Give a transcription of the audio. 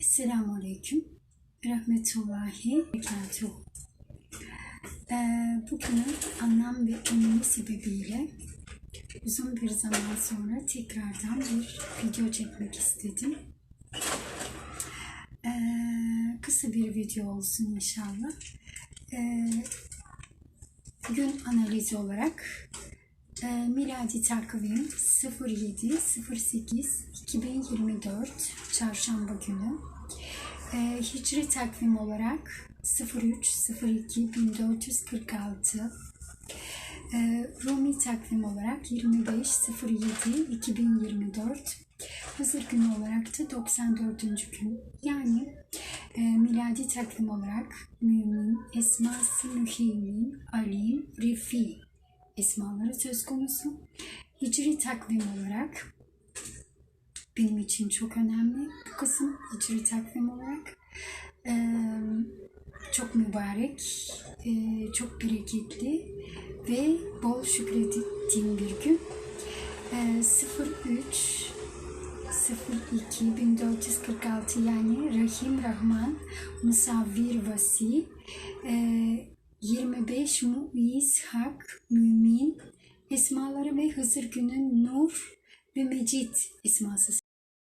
Esselamu Aleyküm. Rahmetullahi Berekatuhu. Ee, bugünün anlam ve önemi sebebiyle uzun bir zaman sonra tekrardan bir video çekmek istedim. Ee, kısa bir video olsun inşallah. Ee, gün analizi olarak e, miladi takvim 07.08.2024 çarşamba günü. E, hicri takvim olarak 03.02.1446 e, Rumi takvim olarak 25.07.2024 Hızır günü olarak da 94. gün. Yani e, miladi takvim olarak mümin, esması müheymin, alim, refi esmaları söz konusu. Hicri takvim olarak benim için çok önemli bu kısım hicri takvim olarak. Çok mübarek, çok bereketli ve bol şükrettiğim bir gün. Ee, 03 02 1446 yani Rahim Rahman Musavvir Vasi 25 Muiz Hak Mümin esmaları ve Hızır günün Nur ve Mecid esması